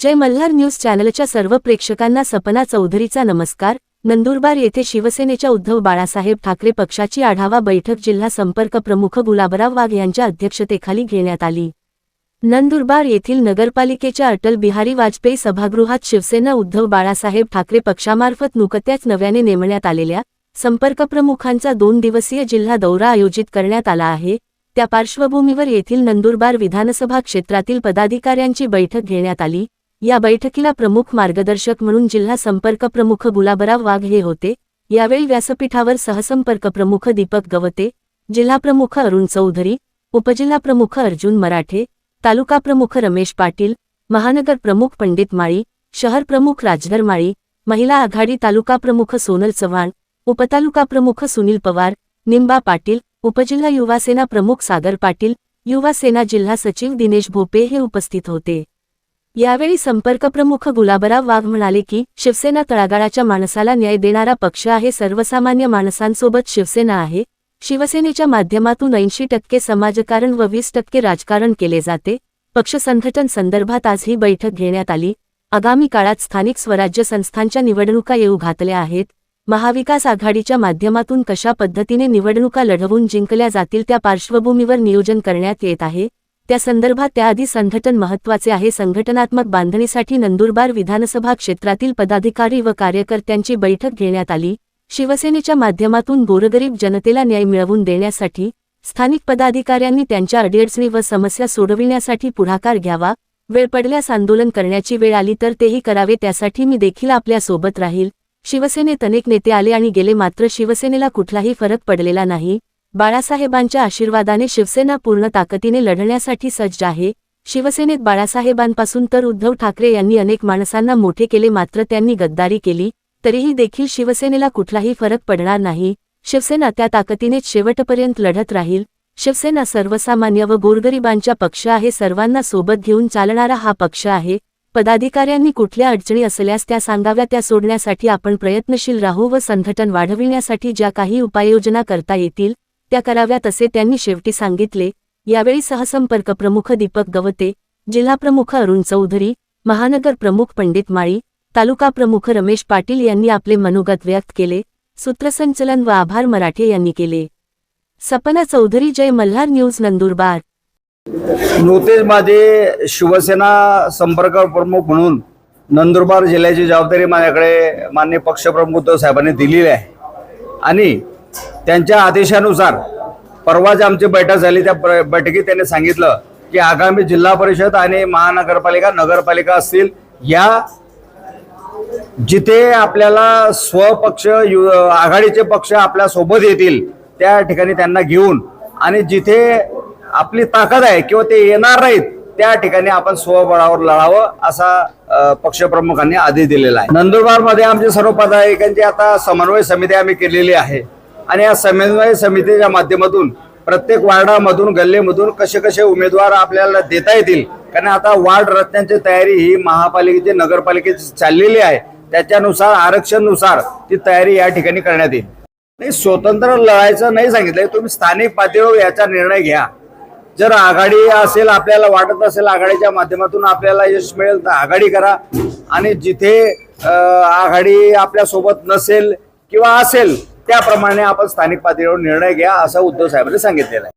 जय Malhar news चॅनलच्या सर्व प्रेक्षकांना सपना चौधरीचा नमस्कार. नंदुरबार येथे शिवसेनेच्या उद्धव बाळासाहेब ठाकरे पक्षाची आढावा बैठक जिल्हा संपर्क प्रमुख गुलाबराव वाघ यांच्या अध्यक्षतेखाली घेण्यात आली. नंदुरबार येथील नगरपालिकेच्या अटल बिहारी वाजपेयी सभागृहात शिवसेना उद्धव बाळासाहेब ठाकरे पक्षामार्फत नुकत्याच नव्याने नेमण्यात आलेल्या संपर्क प्रमुखांचा दोन दिवसीय जिल्हा दौरा आयोजित करण्यात आला आहे. त्या पार्श्वभूमीवर येथील नंदुरबार विधानसभा क्षेत्रातील पदाधिकाऱ्यांची बैठक घेण्यात आली. या बैठकीला प्रमुख मार्गदर्शक म्हणून जिल्हा संपर्क प्रमुख गुलाबराव वाघ हे होते. यावेळी व्यासपीठावर सहसंपर्क प्रमुख दीपक गवते जिल्हाप्रमुख अरुण चौधरी उपजिल्हा प्रमुख अर्जुन मराठे तालुका प्रमुख रमेश पाटील महानगर प्रमुख पंडित माळी शहर प्रमुख राजधर माळी महिला आघाडी तालुका प्रमुख सोनल चव्हाण उपतालुका प्रमुख सुनील पवार निंबा पाटील उपजिल्हा युवासेना प्रमुख सागर पाटील युवा सेना जिल्हा सचिव दिनेश भोपे हे उपस्थित होते. यावेळी संपर्क प्रमुख गुलाबराव वाघ म्हणाले की शिवसेना तळागाळाच्या माणसाला न्याय देणारा पक्ष आहे सर्वसामान्य माणसांसोबत शिवसेना आहे. शिवसेनेच्या माध्यमातून ऐंशी टक्के समाजकारण व वीस टक्के राजकारण केले जाते. पक्ष संघटन संदर्भात आज ही बैठक घेण्यात आली. आगामी काळात स्थानिक स्वराज्य संस्थांच्या निवडणुका येऊ घातल्या आहेत. महाविकास आघाडीच्या माध्यमातून कशा पद्धतीने निवडणुका लढवून जिंकल्या जातील त्या पार्श्वभूमीवर नियोजन करण्यात येत आहे. त्या संदर्भात त्याआधी संघटन महत्त्वाचे आहे. संघटनात्मक बांधणीसाठी नंदुरबार विधानसभा क्षेत्रातील पदाधिकारी व कार्यकर्त्यांची बैठक घेण्यात आली. शिवसेनेच्या माध्यमातून गोरगरीब जनतेला न्याय मिळवून देण्यासाठी स्थानिक पदाधिकाऱ्यांनी त्यांच्या अडीअडचणी व समस्या सोडविण्यासाठी पुढाकार घ्यावा. वेळ पडल्यास आंदोलन करण्याची वेळ आली तर तेही करावे. त्यासाठी मी देखील आपल्यासोबत राहील. शिवसेनेत अनेक नेते आले आणि गेले. मात्र शिवसेनेला कुठलाही फरक पडलेला नाही. बाळासाहेबांच्या आशीर्वादाने शिवसेना पूर्ण ताकदीने लढण्यासाठी सज्ज आहे. शिवसेनेत बाळासाहेबांपासून तर उद्धव ठाकरे यांनी अनेक माणसांना मोठे केले मात्र त्यांनी गद्दारी केली तरीही देखील शिवसेनेला कुठलाही फरक पडणार नाही. शिवसेना त्या ताकदीनेच शेवटपर्यंत लढत राहील. शिवसेना सर्वसामान्य व गोरगरिबांच्या पक्ष आहे सर्वांना सोबत घेऊन चालणारा हा पक्ष आहे. पदाधिकाऱ्यांनी कुठल्या अडचणी असल्यास त्या सांगाव्या त्या सोडण्यासाठी आपण प्रयत्नशील राहू व संघटन वाढविण्यासाठी ज्या काही उपाययोजना करता येतील त्या कराव्यात असे त्यांनी शेवटी सांगितले. यावेळी सहसंपर्क प्रमुख दीपक गवते जिल्हाप्रमुख अरुण चौधरी महानगर प्रमुख पंडित माळी तालुका प्रमुख रमेश पाटील यांनी आपले मनोगत व्यक्त केले. सूत्रसंचलन व आभार मराठे यांनी केले. सपना चौधरी जय मल्हार न्यूज नंदुरबार. नुकतेच शिवसेना संपर्क प्रमुख म्हणून नंदुरबार जिल्ह्याची जबाबदारी माझ्याकडे मान्य पक्षप्रमुख उद्धव साहेबांनी दिलेली आहे. आणि त्यांच्या आदेशानुसार परवा परवाच आमची बैठक झाली त्या बैठकीत त्यांनी सांगितलं की आगामी जिल्हा परिषद आणि महानगरपालिका नगरपालिका असतील या जिथे आपल्याला स्वपक्ष यु- आघाडीचे पक्ष आपल्यासोबत येतील त्या ठिकाणी त्यांना घेऊन आणि जिथे आपली ताकद आहे किंवा ते येणार नाहीत त्या ठिकाणी आपण स्वबळावर लढावं असा पक्षप्रमुखांनी आदेश दिलेला आहे. नंदुरबारमध्ये आमचे सर्व पदाधिकाऱ्यांची आता समन्वय समिती आम्ही केलेली आहे. आणि या समन्वय समितीच्या माध्यमातून प्रत्येक वार्डामधून गल्लीमधून कसे कसे उमेदवार आपल्याला देता येतील? कारण आता वार्ड रचण्याची तयारी ही महापालिकेची नगरपालिकेची चाललेली आहे. त्याच्यानुसार आरक्षणनुसार ती तयारी या ठिकाणी करण्यात येईल. नाही स्वतंत्र लढायचं नाही सांगितलंय. तुम्ही स्थानिक पातळीवर याचा निर्णय घ्या. जर आघाडी असेल आपल्याला वाटत असेल आघाडीच्या माध्यमातून आपल्याला यश मिळेल तर आघाडी करा. आणि जिथे आघाडी आपल्यासोबत नसेल किंवा असेल त्याप्रमाणे आपण स्थानिक पातळीवर निर्णय घ्या असं उद्धव साहेबांनी सांगितलेलं आहे.